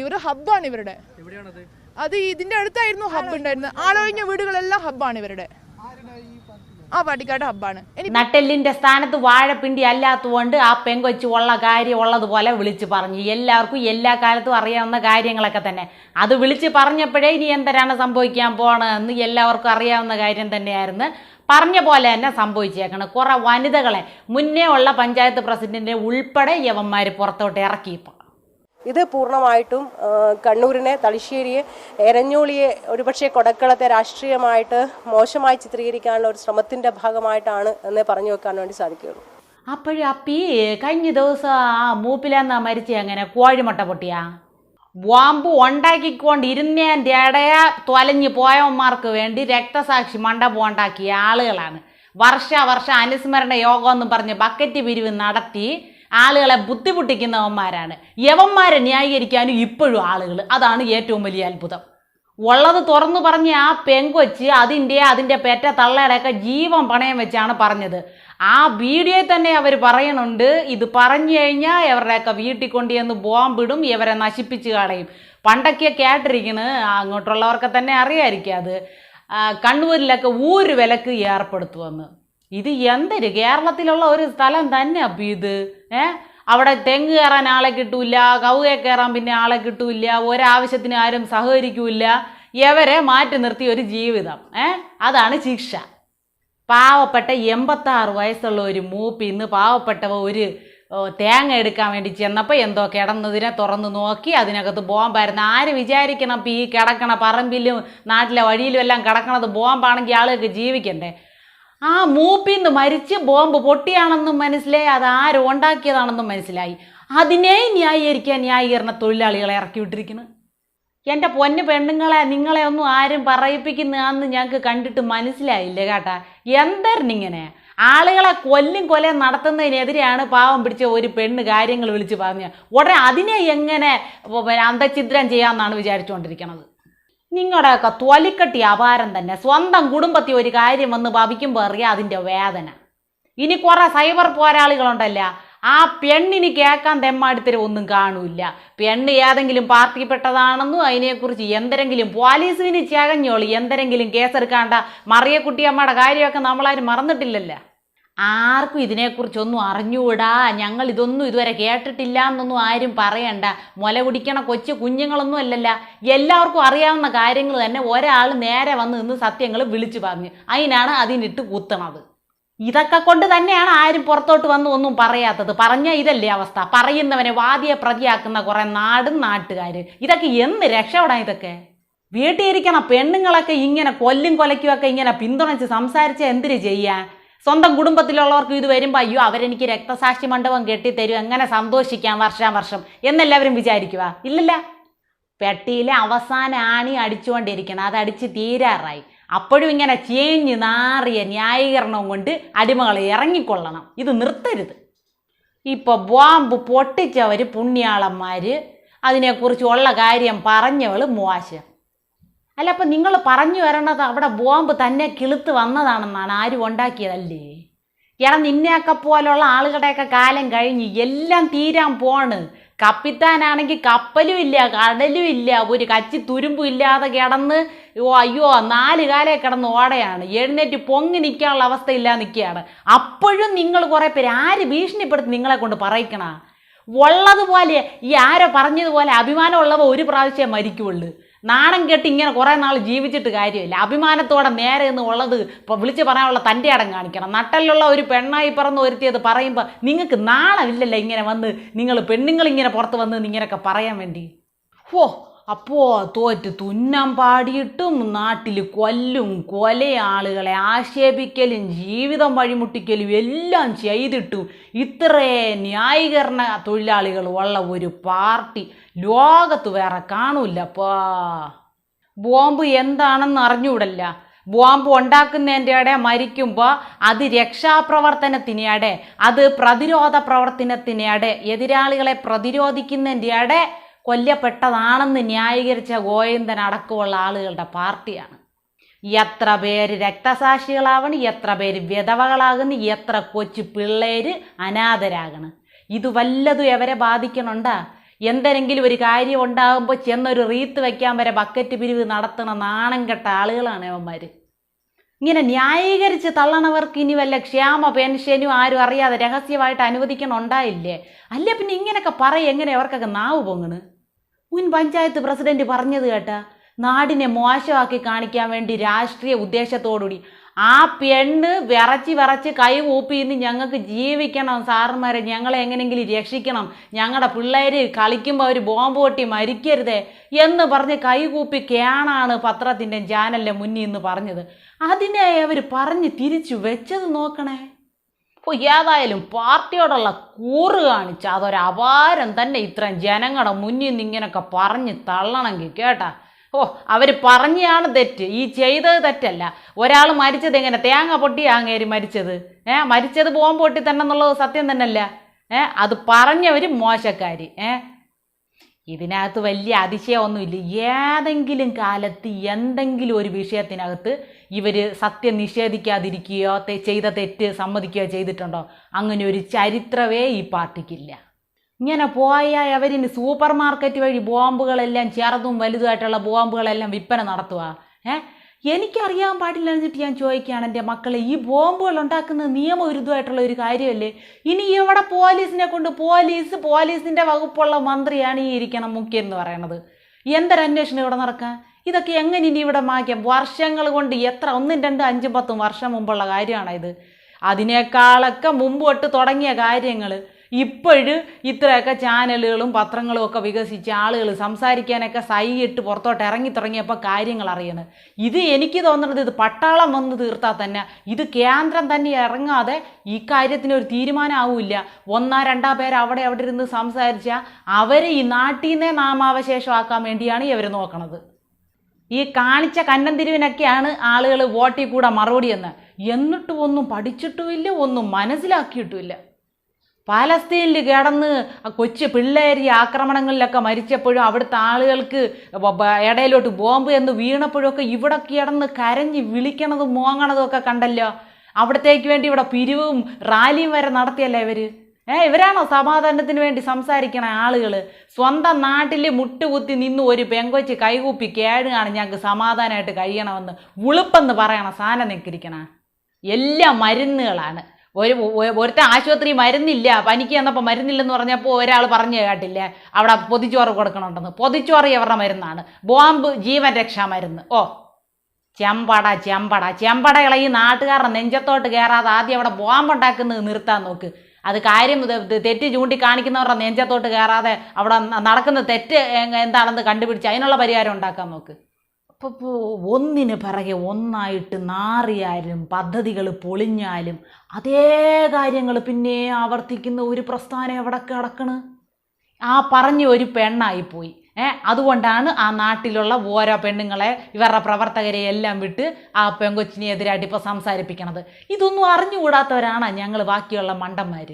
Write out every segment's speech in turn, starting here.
ഇവർ ഹബ്ബാണ് ഇവരുടെ. അത് ഇതിന്റെ അടുത്തായിരുന്നു ഹബ്ബ് ഉണ്ടായിരുന്നത്. ആളൊഴിഞ്ഞ വീടുകളെല്ലാം ഹബ്ബാണ് ഇവരുടെ. ആ പാട്ടിക്കാട് ഹബ്ബാണ്. നട്ടെല്ലിന്റെ സ്ഥാനത്ത് വാഴപ്പിണ്ടി അല്ലാത്തതുകൊണ്ട് ആ പെങ്കൊച്ചു ഉള്ള കാര്യം ഉള്ളതുപോലെ വിളിച്ചു പറഞ്ഞു. എല്ലാവർക്കും എല്ലാ കാലത്തും അറിയാവുന്ന കാര്യങ്ങളൊക്കെ തന്നെ. അത് വിളിച്ച് പറഞ്ഞപ്പോഴേ ഇനി എന്തരാണ് സംഭവിക്കാൻ പോണതെന്ന് എല്ലാവർക്കും അറിയാവുന്ന കാര്യം തന്നെയായിരുന്നു. പറഞ്ഞ പോലെ തന്നെ സംഭവിച്ചേക്കണം. കുറെ വനിതകളെ മുന്നേ ഉള്ള പഞ്ചായത്ത് പ്രസിഡന്റിനെ ഉൾപ്പെടെ യവന്മാർ പുറത്തോട്ട് ഇറക്കിയപ്പോൾ ഇത് പൂർണമായിട്ടും കണ്ണൂരിനെ തളിശ്ശേരിയെ എരഞ്ഞോളിയെ ഒരുപക്ഷെ കൊടക്കളത്തെ രാഷ്ട്രീയമായിട്ട് മോശമായി ചിത്രീകരിക്കാനുള്ള ഒരു ശ്രമത്തിന്റെ ഭാഗമായിട്ടാണ് എന്ന് പറഞ്ഞു വെക്കാൻ വേണ്ടി സാധിക്കുകയുള്ളൂ. അപ്പോഴും അപ്പി കഴിഞ്ഞ ദിവസം ആ മൂപ്പിലെന്നാ മരിച്ച അങ്ങനെ കോഴിമുട്ട പൊട്ടിയാ? ബോംബ് ഉണ്ടാക്കിക്കൊണ്ടിരുന്നതിന്റെ ഇടയ തൊലഞ്ഞു പോയവന്മാർക്ക് വേണ്ടി രക്തസാക്ഷി മണ്ഡപം ഉണ്ടാക്കിയ ആളുകളാണ്. വർഷ വർഷ അനുസ്മരണ യോഗം എന്ന് പറഞ്ഞ് ബക്കറ്റ് പിരിവ് നടത്തി ആളുകളെ ബുദ്ധിമുട്ടിക്കുന്നവന്മാരാണ്. യവന്മാരെ ന്യായീകരിക്കാനും ഇപ്പോഴും ആളുകൾ അതാണ് ഏറ്റവും വലിയ അത്ഭുതം. ഉള്ളത് തുറന്നു പറഞ്ഞ ആ പെങ്കൊച്ച് അതിന്റെ അതിന്റെ പെറ്റ തള്ളയുടെയൊക്കെ ജീവൻ പണയം വെച്ചാണ് പറഞ്ഞത്. ആ വീഡിയോയിൽ തന്നെ അവർ പറയണുണ്ട് ഇത് പറഞ്ഞു കഴിഞ്ഞാൽ ഇവരുടെയൊക്കെ വീട്ടിൽ കൊണ്ടുചെന്ന് ബോംബിടും ഇവരെ നശിപ്പിച്ച് കളയും. പണ്ടൊക്കെ കേട്ടിരിക്കുന്നത് അങ്ങോട്ടുള്ളവർക്കെ തന്നെ അറിയായിരിക്കും അത്. കണ്ണൂരിലൊക്കെ ഊര് വിലക്ക് ഏർപ്പെടുത്തുമെന്ന്. ഇത് എന്തൊരു കേരളത്തിലുള്ള ഒരു സ്ഥലം തന്നെ അപ്പം ഇത്? ഏ? അവിടെ തെങ്ങ് കയറാൻ ആളെ കിട്ടൂല കവുകെ കയറാൻ പിന്നെ ആളെ കിട്ടൂല ഒരാവശ്യത്തിന് ആരും സഹകരിക്കൂല. ഇവരെ മാറ്റി നിർത്തിയ ഒരു ജീവിതം ഏ? അതാണ് ശിക്ഷ. പാവപ്പെട്ട എൺപത്താറ് വയസ്സുള്ള ഒരു മൂപ്പി ഇന്ന് പാവപ്പെട്ടവ ഒരു തേങ്ങ എടുക്കാൻ വേണ്ടി ചെന്നപ്പോൾ എന്തോ കിടന്നതിനെ തുറന്ന് നോക്കി അതിനകത്ത് ബോംബായിരുന്നു. ആര് വിചാരിക്കണം ഈ കിടക്കണ പറമ്പിലും നാട്ടിലെ വഴിയിലും എല്ലാം കിടക്കണത് ബോംബാണെങ്കിൽ ആളുകൾക്ക് ജീവിക്കണ്ടേ? ആ മൂപ്പിന്ന് മരിച്ച് ബോംബ് പൊട്ടിയാണെന്നും മനസ്സിലായി അത് ആരും ഉണ്ടാക്കിയതാണെന്നും മനസ്സിലായി. അതിനെ ന്യായീകരിക്കാൻ ന്യായീകരണ തൊഴിലാളികളെ ഇറക്കി വിട്ടിരിക്കുന്നു എന്റെ പൊന്ന് പെണ്ണുങ്ങളെ നിങ്ങളെ ഒന്നും ആരും പറയിപ്പിക്കുന്നതാന്ന് ഞങ്ങൾക്ക് കണ്ടിട്ട് മനസ്സിലായില്ല കേട്ടാ. എന്തരണിങ്ങനെ ആളുകളെ കൊല്ലും കൊലയും നടത്തുന്നതിനെതിരെയാണ് പാവം പിടിച്ച ഒരു പെണ്ണ് കാര്യങ്ങൾ വിളിച്ച് പറഞ്ഞത്. ഉടനെ അതിനെ എങ്ങനെ അന്തഛിദ്രം ചെയ്യാമെന്നാണ് വിചാരിച്ചുകൊണ്ടിരിക്കണത് നിങ്ങളുടെയൊക്കെ തൊലിക്കട്ടി അപാരം തന്നെ. സ്വന്തം കുടുംബത്തിൽ ഒരു കാര്യം വന്ന് ഭവിക്കുമ്പോൾ അറിയാം അതിന്റെ വേദന. ഇനി കുറെ സൈബർ പോരാളികളുണ്ടല്ല ആ പെണ്ണിന് കേൾക്കാൻ തെമ്മാടിത്തരം ഒന്നും കാണൂല പെണ്ണ് ഏതെങ്കിലും പാർട്ടിപ്പെട്ടതാണെന്നും അതിനെക്കുറിച്ച് എന്തെങ്കിലും പോലീസിന് ചകഞ്ഞോളി എന്തെങ്കിലും കേസെടുക്കാണ്ട മറിയക്കുട്ടിയമ്മയുടെ കാര്യമൊക്കെ നമ്മളാരും മറന്നിട്ടില്ലല്ലോ? ആർക്കും ഇതിനെക്കുറിച്ചൊന്നും അറിഞ്ഞുകൂടാ. ഞങ്ങൾ ഇതൊന്നും ഇതുവരെ കേട്ടിട്ടില്ല എന്നൊന്നും ആരും പറയണ്ട. മുല കുടിക്കണ കൊച്ചു കുഞ്ഞുങ്ങളൊന്നും അല്ലല്ല. എല്ലാവർക്കും അറിയാവുന്ന കാര്യങ്ങൾ തന്നെ ഒരാൾ നേരെ വന്ന് നിന്ന് സത്യങ്ങൾ വിളിച്ചു പറഞ്ഞു. അതിനാണ് അതിനിട്ട് കുത്തണത്. ഇതൊക്കെ കൊണ്ട് തന്നെയാണ് ആരും പുറത്തോട്ട് വന്ന് ഒന്നും പറയാത്തത്. പറഞ്ഞ ഇതല്ലേ അവസ്ഥ. പറയുന്നവനെ വാദിയെ പ്രതിയാക്കുന്ന കുറേ നാടും നാട്ടുകാർ ഇതൊക്കെ എന്ന് രക്ഷപ്പെടാൻ ഇതൊക്കെ? വീട്ടിൽ ഇരിക്കണ പെണ്ണുങ്ങളൊക്കെ ഇങ്ങനെ കൊല്ലും കൊലയ്ക്കുമൊക്കെ ഇങ്ങനെ പിന്തുണച്ച് സംസാരിച്ച എന്തിനു ചെയ്യാൻ സ്വന്തം കുടുംബത്തിലുള്ളവർക്ക് ഇത് വരുമ്പോൾ അയ്യോ അവരെനിക്ക് രക്തസാക്ഷി മണ്ഡപം കെട്ടിത്തരും എങ്ങനെ സന്തോഷിക്കാം വർഷാവർഷം എന്നെല്ലാവരും വിചാരിക്കുക ഇല്ലല്ല. പെട്ടിയിലെ അവസാന ആണി അടിച്ചുകൊണ്ടിരിക്കണം അത് അടിച്ച് തീരാറായി. അപ്പോഴും ഇങ്ങനെ ചേഞ്ഞ് നാറിയ ന്യായീകരണം കൊണ്ട് അടിമകൾ ഇറങ്ങിക്കൊള്ളണം. ഇത് നിർത്തരുത്. ഇപ്പോൾ ബോംബ് പൊട്ടിച്ചവർ പുണ്യാളന്മാർ അതിനെക്കുറിച്ചുള്ള കാര്യം പറഞ്ഞവൾ മോശം. അല്ല അപ്പം നിങ്ങൾ പറഞ്ഞു വരണത് അവിടെ ബോംബ് തന്നെ കിളുത്ത് വന്നതാണെന്നാണ്. ആരും ഉണ്ടാക്കിയതല്ലേ? എടാ നിന്നെയൊക്കെ പോലുള്ള ആളുകളുടെയൊക്കെ കാലം കഴിഞ്ഞ് എല്ലാം തീരാൻ പോണ് കപ്പിത്താനാണെങ്കിൽ കപ്പലും ഇല്ല കടലും ഇല്ല ഒരു കച്ചി തുരുമ്പും ഇല്ലാതെ കിടന്ന് അയ്യോ നാല് കാലേ കിടന്ന് ഓടയാണ്. എഴുന്നേറ്റ് പൊങ്ങി നിൽക്കാനുള്ള അവസ്ഥയില്ല നിൽക്കുകയാണ്. അപ്പോഴും നിങ്ങൾ കുറേ പേര് ആര് ഭീഷണിപ്പെടുത്തി നിങ്ങളെ കൊണ്ട് പറയിക്കണ? ഉള്ളതുപോലെ ഈ ആരോ പറഞ്ഞതുപോലെ അഭിമാനമുള്ളവ ഒരു പ്രാവശ്യം മരിക്കുള്ളൂ. നാണം കെട്ട് ഇങ്ങനെ കുറേ നാൾ ജീവിച്ചിട്ട് കാര്യമില്ല. അഭിമാനത്തോടെ നേരെ എന്ന് ഉള്ളത് ഇപ്പോൾ വിളിച്ച് പറയാനുള്ള തന്റെ അടം കാണിക്കണം. നട്ടലുള്ള ഒരു പെണ്ണായി പറന്ന് ഒരുത്തിയത് പറയുമ്പോൾ നിങ്ങൾക്ക് നാണമില്ലല്ലോ ഇങ്ങനെ വന്ന് നിങ്ങൾ പെണ്ണുങ്ങൾ ഇങ്ങനെ പുറത്ത് വന്ന് ഇങ്ങനെയൊക്കെ പറയാൻ വേണ്ടി. ഓ അപ്പോൾ തോറ്റ് തുന്നം പാടിയിട്ടും നാട്ടിൽ കൊല്ലും കൊല ആളുകളെ ആക്ഷേപിക്കലും ജീവിതം വഴിമുട്ടിക്കലും എല്ലാം ചെയ്തിട്ടും ഇത്രേ ന്യായീകരണ തൊഴിലാളികൾ ഉള്ള ഒരു പാർട്ടി ലോകത്ത് വേറെ കാണൂല്ലപ്പാ ബോംബ് എന്താണെന്ന് അറിഞ്ഞൂടല്ല ബോംബ് ഉണ്ടാക്കുന്നതിന്റെ ഇടെ മരിക്കുമ്പോൾ അത് രക്ഷാപ്രവർത്തനത്തിനിടെ അത് പ്രതിരോധ പ്രവർത്തനത്തിനിടെ എതിരാളികളെ പ്രതിരോധിക്കുന്നതിന്റെ ഇടെ കൊല്ലപ്പെട്ടതാണെന്ന് ന്യായീകരിച്ച ഗോവിന്ദൻ അടക്കമുള്ള ആളുകളുടെ പാർട്ടിയാണ്. എത്ര പേര് രക്തസാക്ഷികളാവണ് എത്ര പേര് വിധവകളാകുന്നു എത്ര കൊച്ചു പിള്ളേര് അനാഥരാകണ്. ഇത് വല്ലതും എവരെ ബാധിക്കണുണ്ടാ? എന്തെങ്കിലും ഒരു കാര്യം ഉണ്ടാകുമ്പോൾ ചെന്നൊരു റീത്ത് വയ്ക്കാൻ വരെ ബക്കറ്റ് പിരിവ് നടത്തണ നാണം കെട്ട ആളുകളാണ് അവന്മാർ ഇങ്ങനെ ന്യായീകരിച്ച് തള്ളണവർക്ക് ഇനി വല്ല ക്ഷേമ പെൻഷനും ആരും അറിയാതെ രഹസ്യമായിട്ട് അനുവദിക്കണുണ്ടായില്ലേ അല്ലേ പിന്നെ ഇങ്ങനെയൊക്കെ പറയും എങ്ങനെ അവർക്കൊക്കെ നാവ് പൊങ്ങണ്? മുൻ പഞ്ചായത്ത് പ്രസിഡന്റ് പറഞ്ഞത് കേട്ടാ നാടിനെ മോശമാക്കി കാണിക്കാൻ വേണ്ടി രാഷ്ട്രീയ ഉദ്ദേശത്തോടുകൂടി ആ പെണ്ണ് വിറച്ച് വിറച്ച് കൈ ഊപ്പി ഇന്ന് ഞങ്ങൾക്ക് ജീവിക്കണം സാറുമാരെ ഞങ്ങളെ എങ്ങനെയെങ്കിലും രക്ഷിക്കണം ഞങ്ങളുടെ പിള്ളേർ കളിക്കുമ്പോൾ അവർ ബോംബ് പൊട്ടി മരിക്കരുതേ എന്ന് പറഞ്ഞ് കൈകൂപ്പി കേണാണ് പത്രത്തിന്റെ ചാനലിന്റെ മുന്നിൽ നിന്ന് പറഞ്ഞത്. അതിനെ അവർ പറഞ്ഞ് തിരിച്ചു വെച്ചത് നോക്കണേ. അപ്പോൾ ഏതായാലും പാർട്ടിയോടുള്ള കൂറ് കാണിച്ച് അതൊരപാരം തന്നെ ഇത്രയും ജനങ്ങളുടെ മുന്നിൽ നിന്ന് ഇങ്ങനെയൊക്കെ പറഞ്ഞ് തള്ളണമെങ്കിൽ കേട്ടാ. ഓ അവർ പറഞ്ഞാണ് തെറ്റ്. ഈ ചെയ്തത് തെറ്റല്ല. ഒരാൾ മരിച്ചത് എങ്ങനെ? തേങ്ങ പൊട്ടി അങ്ങേരി മരിച്ചത്. ഏ മരിച്ചത് ബോംബ് പൊട്ടി തന്നെ എന്നുള്ളത് സത്യം തന്നെയല്ല. ഏ അത് പറഞ്ഞവർ മോശക്കാരി. ഏ ഇതിനകത്ത് വലിയ അതിശയമൊന്നുമില്ല. ഏതെങ്കിലും കാലത്ത് എന്തെങ്കിലും ഒരു വിഷയത്തിനകത്ത് ഇവർ സത്യം നിഷേധിക്കാതിരിക്കുകയോ ചെയ്ത തെറ്റ് സമ്മതിക്കുകയോ ചെയ്തിട്ടുണ്ടോ? അങ്ങനെ ഒരു ചരിത്രമേ ഈ പാർട്ടിക്കില്ല. ഇങ്ങനെ പോയാൽ അവരിന് സൂപ്പർ മാർക്കറ്റ് വഴി ബോംബുകളെല്ലാം ചെറുതും വലുതുമായിട്ടുള്ള ബോംബുകളെല്ലാം വിൽപ്പന നടത്തുക ഏ? എനിക്കറിയാൻ പാടില്ല എന്നിട്ട് ഞാൻ ചോദിക്കുകയാണ് എന്റെ മക്കളെ ഈ ബോംബുകൾ ഉണ്ടാക്കുന്നത് നിയമവിരുദ്ധമായിട്ടുള്ള ഒരു കാര്യമല്ലേ? ഇനി ഇവിടെ പോലീസിനെ കൊണ്ട് പോലീസ് പോലീസിന്റെ വകുപ്പുള്ള മന്ത്രിയാണ് ഈ ഇരിക്കണം മുഖ്യ എന്ന് പറയണത് എന്തൊരന്വേഷണം ഇവിടെ നടക്കാൻ? ഇതൊക്കെ എങ്ങനെ ഇനി ഇവിടെ മായ്ക്കാം? വർഷങ്ങൾ കൊണ്ട് എത്ര ഒന്നും രണ്ടും അഞ്ചും പത്തും വർഷം മുമ്പുള്ള കാര്യമാണ് ഇത്? അതിനേക്കാളൊക്കെ മുമ്പ് തൊട്ട് തുടങ്ങിയ കാര്യങ്ങൾ ഇപ്പോഴും ഇത്രയൊക്കെ ചാനലുകളും പത്രങ്ങളും ഒക്കെ വികസിച്ച് ആളുകൾ സംസാരിക്കാനൊക്കെ സൈയിട്ട് പുറത്തോട്ട് ഇറങ്ങി തുടങ്ങിയപ്പോൾ കാര്യങ്ങൾ അറിയണം. ഇത് എനിക്ക് തോന്നുന്നത് ഇത് പട്ടാളം വന്ന് തീർത്താൽ തന്നെ ഇത് കേന്ദ്രം തന്നെ ഇറങ്ങാതെ ഈ കാര്യത്തിന് ഒരു തീരുമാനമാവില്ല ഒന്നാ രണ്ടാ പേര് അവിടെ അവിടെ ഇരുന്ന് സംസാരിച്ചാൽ അവരെ ഈ നാട്ടിൽ നിന്നേ നാമാവശേഷമാക്കാൻ വേണ്ടിയാണ് ഇവർ നോക്കണത്. ഈ കാണിച്ച കന്നം തിരിവിനൊക്കെയാണ് ആളുകൾ വോട്ടിൽ കൂടെ മറുപടി എന്ന്. എന്നിട്ടും ഒന്നും പഠിച്ചിട്ടുമില്ല ഒന്നും മനസ്സിലാക്കിയിട്ടുമില്ല. പാലസ്തീനിൽ കിടന്ന് കൊച്ചു പിള്ളേരി ആക്രമണങ്ങളിലൊക്കെ മരിച്ചപ്പോഴും അവിടുത്തെ ആളുകൾക്ക് ഇടയിലോട്ട് ബോംബ് എന്ന് വീണപ്പോഴൊക്കെ ഇവിടെ കിടന്ന് കരഞ്ഞ് വിളിക്കണതും മോങ്ങണതും ഒക്കെ കണ്ടല്ലോ. അവിടത്തേക്ക് വേണ്ടി ഇവിടെ പിരിവും റാലിയും വരെ നടത്തിയല്ലേ ഇവർ ഏ ഇവരാണോ സമാധാനത്തിന് വേണ്ടി സംസാരിക്കണ ആളുകൾ സ്വന്തം നാട്ടിൽ മുട്ടുകുത്തി നിന്ന് ഒരു പെങ്കൊച്ച് കൈകൂപ്പി കേടുകയാണ് ഞങ്ങൾക്ക് സമാധാനമായിട്ട് കഴിയണമെന്ന് ഉളുപ്പെന്ന് പറയണ സാധനം നിൽക്കിരിക്കണ എല്ലാ മരുന്നുകളാണ്. ഒരു ഒരുത്ത ആശുപത്രി മരുന്നില്ല പനിക്ക് വന്നപ്പോൾ മരുന്നില്ലെന്ന് പറഞ്ഞപ്പോൾ ഒരാൾ പറഞ്ഞു കേട്ടില്ലേ അവിടെ പൊതിച്ചോറ് കൊടുക്കണമുണ്ടെന്ന് പൊതിച്ചോറ് ഇവരുടെ മരുന്നാണ്. ബോംബ് ജീവൻ രക്ഷാ മരുന്ന്. ഓ ചെമ്പട ചെമ്പട. ചെമ്പടകളെ ഈ നാട്ടുകാരുടെ നെഞ്ചത്തോട്ട് കയറാതെ ആദ്യം അവിടെ ബോംബ് ഉണ്ടാക്കുന്നത് നിർത്താൻ നോക്ക്. അത് കാര്യം തെറ്റ് ചൂണ്ടിക്കാണിക്കുന്നവരുടെ നെഞ്ചത്തോട്ട് കയറാതെ അവിടെ നടക്കുന്ന തെറ്റ് എന്താണെന്ന് കണ്ടുപിടിച്ച് അതിനുള്ള പരിഹാരം ഉണ്ടാക്കാൻ നോക്ക് അപ്പോൾ ഒന്നിന് പിറകെ ഒന്നായിട്ട് നാറിയാലും പദ്ധതികൾ പൊളിഞ്ഞാലും അതേ കാര്യങ്ങൾ പിന്നെ ആവർത്തിക്കുന്ന ഒരു പ്രസ്ഥാനം എവിടെ കിടക്കണ് ആ പറഞ്ഞ ഒരു പെണ്ണായിപ്പോയി. അതുകൊണ്ടാണ് ആ നാട്ടിലുള്ള ഓരോ പെണ്ണുങ്ങളെ ഇവരുടെ പ്രവർത്തകരെ എല്ലാം വിട്ട് ആ പെങ്കൊച്ചിനെതിരായിട്ട് ഇപ്പോൾ സംസാരിപ്പിക്കണത്. ഇതൊന്നും അറിഞ്ഞുകൂടാത്തവരാണ് ഞങ്ങൾ ബാക്കിയുള്ള മണ്ടന്മാർ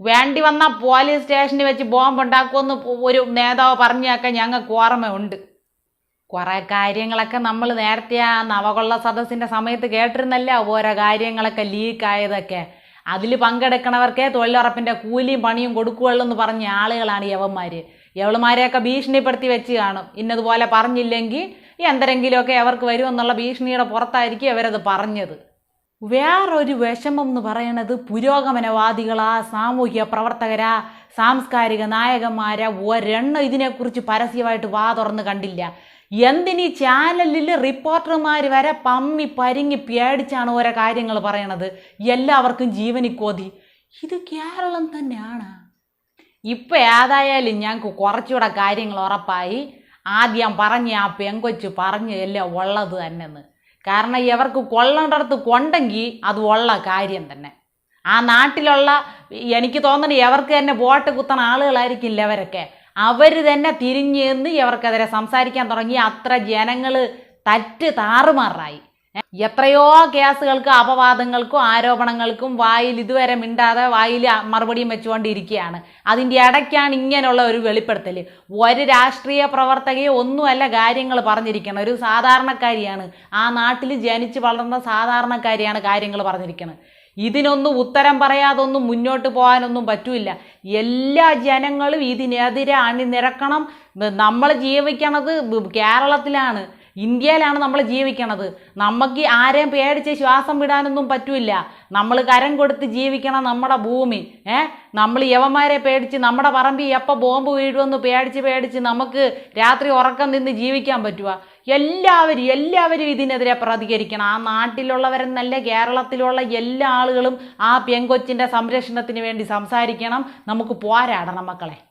വേണ്ടി വന്ന പോലീസ് സ്റ്റേഷനിൽ വെച്ച് ബോംബ് ഉണ്ടാക്കുമെന്ന് ഒരു നേതാവ് പറഞ്ഞൊക്കെ ഞങ്ങൾക്ക് ഓർമ്മയുണ്ട്. കുറേ കാര്യങ്ങളൊക്കെ നമ്മൾ നേരത്തെ ആ നവകൊള്ള സദസ്സിന്റെ സമയത്ത് കേട്ടിരുന്നല്ല ഓരോ കാര്യങ്ങളൊക്കെ ലീക്കായതൊക്കെ. അതിൽ പങ്കെടുക്കണവർക്കേ തൊഴിലുറപ്പിന്റെ കൂലിയും പണിയും കൊടുക്കുകയുള്ളൂ എന്ന് പറഞ്ഞ ആളുകളാണ് യവന്മാർ യവളുമാരെയൊക്കെ ഭീഷണിപ്പെടുത്തി വെച്ച് കാണും. ഇന്നതുപോലെ പറഞ്ഞില്ലെങ്കിൽ എന്തെങ്കിലുമൊക്കെ അവർക്ക് വരുമെന്നുള്ള ഭീഷണിയുടെ പുറത്തായിരിക്കും അവരത് പറഞ്ഞത്. വേറൊരു വിഷമം എന്ന് പറയണത് പുരോഗമനവാദികളാ സാമൂഹ്യ പ്രവർത്തകരാ സാംസ്കാരിക നായകന്മാരാ ഒരെണ്ണം ഇതിനെക്കുറിച്ച് പരസ്യമായിട്ട് വാ തുറന്ന് കണ്ടില്ല. എന്തിനീ ചാനലിൽ റിപ്പോർട്ടർമാർ വരെ പമ്മി പരിങ്ങി പേടിച്ചാണ് ഓരോ കാര്യങ്ങൾ പറയണത്. എല്ലാവർക്കും ജീവനിക്കോതി. ഇത് കേരളം തന്നെയാണ്. ഇപ്പം ഏതായാലും ഞങ്ങൾക്ക് കുറച്ചുകൂടെ കാര്യങ്ങൾ ഉറപ്പായി. ആദ്യം പറഞ്ഞ ആ പെങ്കൊച്ച് പറഞ്ഞ് എല്ലാം ഉള്ളത് തന്നെന്ന്. കാരണം ഇവർക്ക് കൊള്ളേണ്ടടത്ത് കൊണ്ടെങ്കിൽ അത് ഉള്ള കാര്യം തന്നെ. ആ നാട്ടിലുള്ള എനിക്ക് തോന്നുന്നു ഇവർക്ക് തന്നെ ബോട്ട് കുത്തണ ആളുകളായിരിക്കില്ല ഇവരൊക്കെ. അവർ തന്നെ തിരിഞ്ഞ് എന്ന് ഇവർക്കെതിരെ സംസാരിക്കാൻ തുടങ്ങി. അത്ര ജനങ്ങൾ തറ്റ് താറുമാറായി. എത്രയോ കേസുകൾക്കും അപവാദങ്ങൾക്കും ആരോപണങ്ങൾക്കും വായിൽ ഇതുവരെ മിണ്ടാതെ വായിൽ മറുപടിയും വെച്ചുകൊണ്ടിരിക്കുകയാണ്. അതിന്റെ ഇടയ്ക്കാണ് ഇങ്ങനെയുള്ള ഒരു വെളിപ്പെടുത്തൽ ഒരു രാഷ്ട്രീയ പ്രവർത്തകയെ ഒന്നുമല്ല കാര്യങ്ങൾ പറഞ്ഞിരിക്കണം ഒരു സാധാരണക്കാരിയാണ്. ആ നാട്ടിൽ ജനിച്ച് വളർന്ന സാധാരണക്കാരിയാണ് കാര്യങ്ങൾ പറഞ്ഞിരിക്കുന്നത് ഇതിനൊന്നും ഉത്തരം പറയാതൊന്നും മുന്നോട്ട് പോകാനൊന്നും പറ്റൂല എല്ലാ ജനങ്ങളും ഇതിനെതിരെ അണിനിരക്കണം. നമ്മൾ ജീവിക്കണത് കേരളത്തിലാണ്. ഇന്ത്യയിലാണ് നമ്മൾ ജീവിക്കണത്. നമുക്ക് ആരെയും പേടിച്ച് ശ്വാസം വിടാനൊന്നും പറ്റില്ല. നമ്മൾ കരം കൊടുത്ത് ജീവിക്കണം നമ്മുടെ ഭൂമി ഏ? നമ്മൾ യവന്മാരെ പേടിച്ച് നമ്മുടെ പറമ്പിൽ എപ്പോൾ ബോംബ് വീഴുമെന്ന് പേടിച്ച് പേടിച്ച് നമുക്ക് രാത്രി ഉറക്കം നിന്ന് ജീവിക്കാൻ പറ്റുക എല്ലാവരും എല്ലാവരും ഇതിനെതിരെ പ്രതികരിക്കണം. ആ നാട്ടിലുള്ളവരെന്നല്ല കേരളത്തിലുള്ള എല്ലാ ആളുകളും ആ പെങ്കൊച്ചിന്റെ സംരക്ഷണത്തിന് വേണ്ടി സംസാരിക്കണം. നമുക്ക് പോരാടണം മക്കളെ.